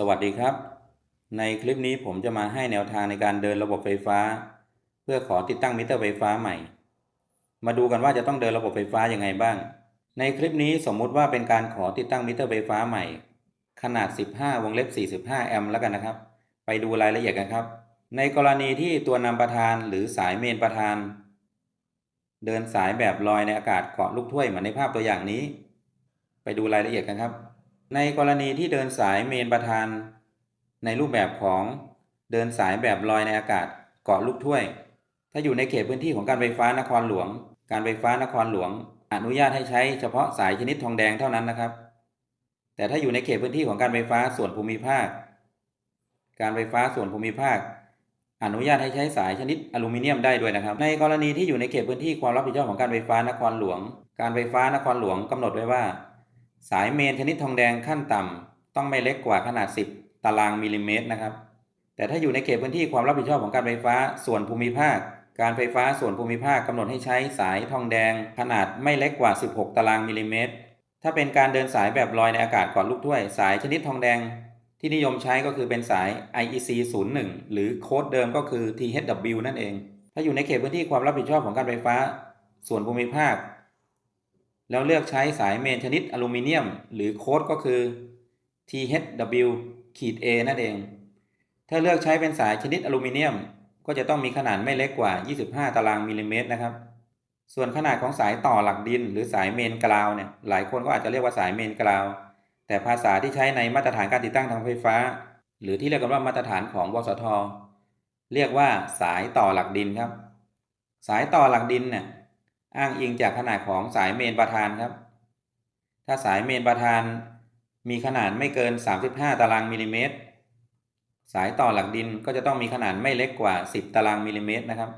สวัสดีครับ ในคลิปนี้ผมจะมาให้แนวทางในการเดินระบบไฟฟ้า เพื่อขอติดตั้งมิเตอร์ไฟฟ้าใหม่ มาดูกันว่าจะต้องเดินระบบไฟฟ้ายังไงบ้าง ในคลิปนี้สมมุติว่าเป็นการขอติดตั้งมิเตอร์ไฟฟ้าใหม่ ขนาด 15 วงเล็บ 45 แอมป์แล้วกันนะครับ ไปดูรายละเอียดกันครับ ในกรณีที่ตัวนำประธานหรือสายเมนประธาน เดินสายแบบลอยในอากาศเกาะลูกถ้วยเหมือนในภาพตัวอย่างนี้ ไปดูรายละเอียดกันครับ ในกรณีที่เดินสายเมนประธาน ในรูปแบบของเดินสายแบบลอยในอากาศเกาะลูกถ้วย ถ้าอยู่ในเขตพื้นที่ของการไฟฟ้านครหลวง การไฟฟ้านครหลวง อนุญาตให้ใช้เฉพาะสายชนิดทองแดงเท่านั้นนะครับ แต่ถ้าอยู่ในเขตพื้นที่ของการไฟฟ้าส่วนภูมิภาค การไฟฟ้าส่วนภูมิภาค อนุญาตให้ใช้สายชนิดอลูมิเนียมได้ด้วยนะครับ ในกรณีที่อยู่ในเขตพื้นที่ความรับผิดชอบของการไฟฟ้านครหลวง การไฟฟ้านครหลวงกำหนดไว้ว่า สายเมนชนิดทองแดงขั้นต่ำต้องไม่เล็กกว่าขนาด 10 ตารางมิลลิเมตรนะครับ แต่ถ้าอยู่ในเขตพื้นที่ความรับผิดชอบของการไฟฟ้าส่วนภูมิภาค การไฟฟ้าส่วนภูมิภาคกำหนดให้ใช้สายทองแดง ขนาดไม่เล็กกว่า 16 ตารางมิลลิเมตร ถ้าเป็นการเดินสายแบบลอยในอากาศก่อนลูกถ้วย สายชนิดทองแดง ที่นิยมใช้ก็คือเป็นสาย IEC 01 หรือโค้ดเดิมก็คือ THW นั่นเอง ถ้าอยู่ในเขตพื้นที่ความรับผิดชอบของการไฟฟ้า ส่วนภูมิภาค แล้วเลือกใช้สายเมนชนิดอลูมิเนียม หรือโค้ดก็คือ THW ขีด A นั่นเอง ถ้าเลือกใช้เป็นสายชนิดอลูมิเนียม ก็จะต้องมีขนาดไม่เล็กกว่า 25 ตารางมิลลิเมตรนะครับ ส่วนขนาดของสายต่อหลักดิน หรือสายเมนกราวเนี่ย หลายคนก็อาจจะเรียกว่าสายเมนกราว แต่ภาษาที่ใช้ในมาตรฐานการติดตั้งทางไฟฟ้า หรือที่เรียกกันว่ามาตรฐานของวสท เรียกว่าสายต่อหลักดินครับ สายต่อหลักดินเนี่ย อ้างอิงจากขนาดของสายเมนประธานครับ ถ้าสายเมนประธานมีขนาดไม่เกิน 35 ตารางมิลลิเมตร สายต่อหลักดินก็จะต้องมีขนาดไม่เล็กกว่า 10 ตารางมิลลิเมตรนะครับ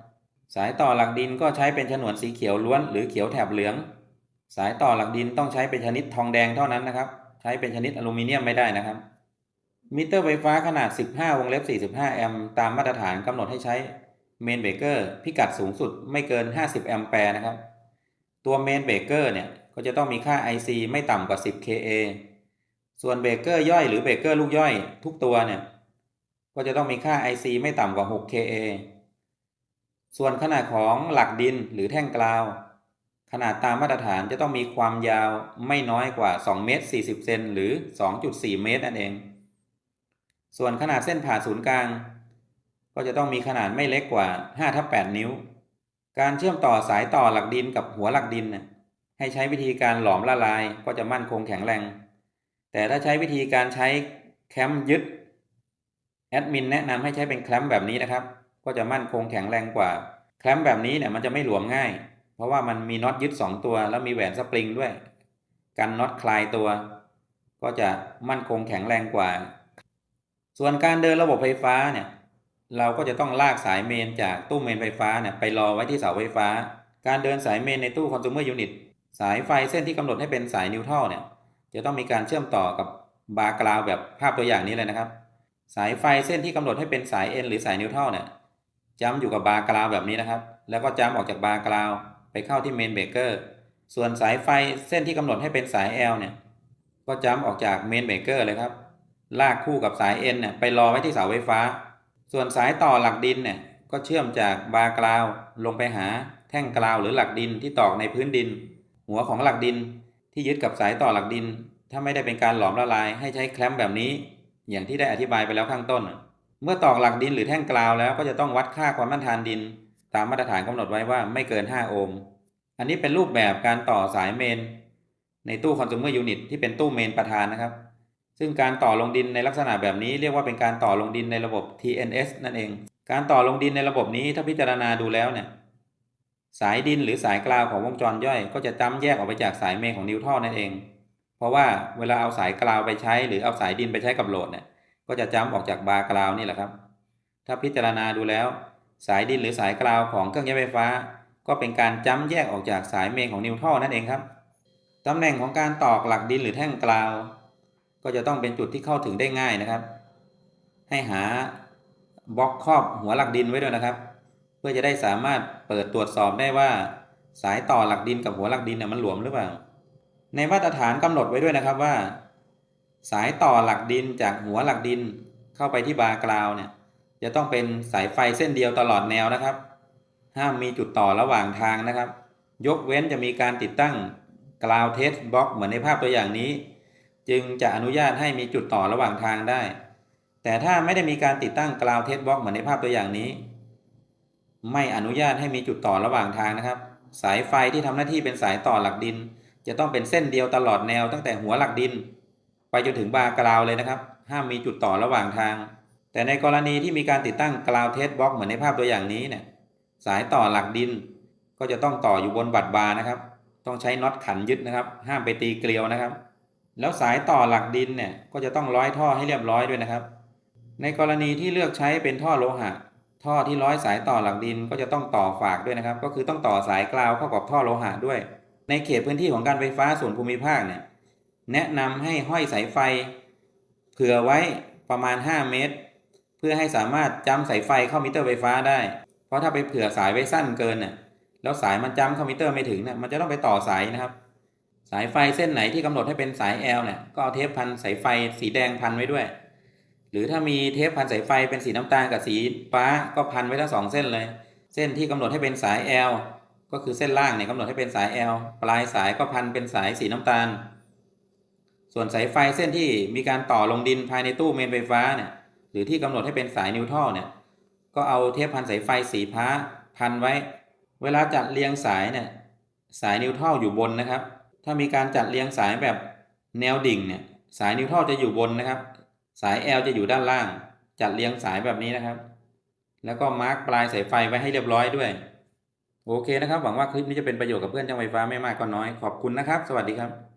สายต่อหลักดินก็ใช้เป็นฉนวนสีเขียวล้วนหรือเขียวแถบเหลือง สายต่อหลักดินต้องใช้เป็นชนิดทองแดงเท่านั้นนะครับ ใช้เป็นชนิดอลูมิเนียมไม่ได้นะครับ มิเตอร์ไฟฟ้าขนาด 15 วงเล็บ 45 แอมป์ตามมาตรฐานกำหนดให้ใช้ เมนเบรกเกอร์พิกัดสูงสุดไม่เกิน 50 แอมแปร์นะครับ ตัวเมนเบรกเกอร์เนี่ย ก็จะต้องมีค่า IC ไม่ต่ำกว่า 10 kA ส่วนเบรกเกอร์ย่อยหรือเบรกเกอร์ลูกย่อยทุกตัวเนี่ย ก็จะต้องมีค่า IC ไม่ต่ำกว่า 6 kA ส่วนขนาดของหลักดินหรือแท่งกราว ขนาดตามมาตรฐานจะต้องมีความยาวไม่น้อยกว่า 2 เมตร 40 เซนหรือ 2.4 เมตรนั่นเอง ส่วนขนาดเส้นผ่าศูนย์กลาง ก็จะต้องมีขนาดไม่เล็กกว่า5ทับ8นิ้ว การเชื่อมต่อสายต่อหลักดินกับหัวหลักดินให้ใช้วิธีการหลอมละลายก็จะมั่นคงแข็งแรง แต่ถ้าใช้วิธีการใช้แคมยึดแอดมินแนะนำให้ใช้เป็นแคมแบบนี้นะครับ ก็จะมั่นคงแข็งแรงกว่าแคมแบบนี้เนี่ยมันจะไม่หลวมง่าย เพราะว่ามันมีน็อตยึด 2 ตัว แล้วมีแหวนสปริงด้วยกันน็อตคลายตัว ก็จะมั่นคงแข็งแรงกว่า ส่วนการเดินระบบไฟฟ้าเนี่ย เราก็จะต้องลากสายเมนจากตู้เมนไฟฟ้าเนี่ยไปรอไว้ที่เสาไฟฟ้า การเดินสายเมนในตู้คอน sumer unit สายไฟเส้นที่กำหนดให้เป็นสายนิวทรัลเนี่ยจะต้องมีการเชื่อมต่อกับบาร์กราวแบบภาพตัวอย่างนี้เลยนะครับ สายไฟเส้นที่กำหนดให้เป็นสาย N หรือสายนิวทรัลเนี่ยจ้ำอยู่กับบาร์กราวแบบนี้นะครับ แล้วก็จ้ำออกจากบาร์กราวไปเข้าที่เมนเบรกเกอร์ส่วนสายไฟเส้นที่กำหนดให้เป็นสาย L เนี่ยก็จ้ำออกจากเมนเบรกเกอร์เลยครับลากคู่กับสาย N เนี่ยไปรอไว้ที่เสาไฟฟ้า ส่วนสายต่อหลักดินเนี่ยก็เชื่อมจากบาร์กราวลงไปหาแท่งกราวหรือหลักดินที่ตอกในพื้นดิน หัวของหลักดินที่ยึดกับสายต่อหลักดิน ถ้าไม่ได้เป็นการหลอมละลายให้ใช้แคลมแบบนี้ อย่างที่ได้อธิบายไปแล้วข้างต้น เมื่อตอกหลักดินหรือแท่งกราวแล้วก็จะต้องวัดค่าความต้านทานดิน ตามมาตรฐานกำหนดไว้ว่าไม่เกิน 5 โอห์ม อันนี้เป็นรูปแบบการต่อสายเมน ในตู้คอน sumer unit ที่เป็นตู้เมนประธานนะครับ ซึ่งการต่อลงดินในลักษณะแบบนี้เรียกว่าเป็นการต่อลงดินในระบบ TNS นั่นเอง การต่อลงดินในระบบนี้ถ้าพิจารณาดูแล้วเนี่ยสายดินหรือสายกราวของวงจรย่อย ก็จะจ้ำแยกออกไปจากสายเมนของนิวทรัลนั่นเอง เพราะว่าเวลาเอาสายกราวไปใช้ หรือเอาสายดินไปใช้กับโหลดเนี่ยก็จะจ้ำออกจากบาร์กราวนี่แหละครับ ถ้าพิจารณาดูแล้ว สายดินหรือสายกราวของเครื่องใช้ไฟฟ้า ก็เป็นการจ้ำแยกออกจากสายเมนของนิวทรัลนั่นเองครับตำแหน่งของการตอกหลักดินหรือแท่งกราว ก็จะต้องเป็นจุดที่เข้าถึงได้ง่ายนะครับ ให้หาบล็อกครอบหัวหลักดินไว้ด้วยนะครับ เพื่อจะได้สามารถเปิดตรวจสอบได้ว่า สายต่อหลักดินกับหัวหลักดินเนี่ยมันหลวมหรือเปล่า ในมาตรฐานกำหนดไว้ด้วยนะครับว่า สายต่อหลักดินจากหัวหลักดินเข้าไปที่บาร์กราวเนี่ยจะต้องเป็นสายไฟเส้นเดียวตลอดแนวนะครับ ห้ามมีจุดต่อระหว่างทางนะครับ ยกเว้นจะมีการติดตั้งกราวเทสบล็อกเหมือนในภาพตัวอย่างนี้ จึงจะอนุญาตให้มีจุดต่อระหว่างทางได้ แต่ถ้าไม่ได้มีการติดตั้งกราวเทสบล็อกเหมือนในภาพตัวอย่างนี้ ไม่อนุญาตให้มีจุดต่อระหว่างทางนะครับ สายไฟที่ทำหน้าที่เป็นสายต่อหลักดิน จะต้องเป็นเส้นเดียวตลอดแนวตั้งแต่หัวหลักดิน ไปจนถึงบาร์กราวเลยนะครับ ห้ามมีจุดต่อระหว่างทาง แต่ในกรณีที่มีการติดตั้งกราวเทสบล็อกเหมือนในภาพตัวอย่างนี้เนี่ยสายต่อหลักดิน ก็จะต้องต่ออยู่บนบัดบาร์นะครับ ต้องใช้น็อตขันยึดนะครับ ห้ามไปตีเกลียวนะครับ แล้วสายต่อหลักดินเนี่ยก็จะต้องร้อยท่อให้เรียบร้อยด้วยนะครับ ในกรณีที่เลือกใช้เป็นท่อโลหะ ท่อที่ร้อยสายต่อหลักดินก็จะต้องต่อฝากด้วยนะครับ ก็คือต้องต่อสายกราวเข้ากับท่อโลหะด้วย ในเขตพื้นที่ของการไฟฟ้าส่วนภูมิภาคเนี่ยแนะนำให้ห้อยสายไฟ เผื่อไว้ประมาณ 5 เมตร เพื่อให้สามารถจำสายไฟเข้ามิเตอร์ไฟฟ้าได้ เพราะถ้าไปเผื่อสายไว้สั้นเกินเนี่ยแล้วสายมันจำเข้ามิเตอร์ไม่ถึงเนี่ยมันจะต้องไปต่อสายนะครับ สายไฟเส้นไหนที่กำหนดให้เป็นสาย L เนี่ยก็เอาเทปพันสายไฟสีแดงพันไว้ด้วย หรือถ้ามีเทปพันสายไฟเป็นสีน้ำตาลกับสีฟ้าก็พันไว้ทั้งสองเส้นเลย เส้นที่กำหนดให้เป็นสาย L ก็คือเส้นล่างเนี่ยกำหนดให้เป็นสาย L ปลายสายก็พันเป็นสายสีน้ำตาล ส่วนสายไฟเส้นที่มีการต่อลงดินภายในตู้เมนไฟฟ้าเนี่ยหรือที่กำหนดให้เป็นสายนิวทรัลเนี่ยก็เอาเทปพันสายไฟสีฟ้าพันไว้ เวลาจัดเรียงสายเนี่ยสายนิวทรัลอยู่บนนะครับ ถ้ามีการจัดเรียงสายแบบแนวดิ่งเนี่ยสายนิวทรัลจะอยู่บนนะครับ สาย L จะอยู่ด้านล่าง จัดเรียงสายแบบนี้นะครับ แล้วก็มาร์กปลายสายไฟไว้ให้เรียบร้อยด้วย โอเคนะครับ หวังว่าคลิปนี้จะเป็นประโยชน์กับเพื่อนช่างไฟฟ้าไม่มากก็น้อย ขอบคุณนะครับ สวัสดีครับ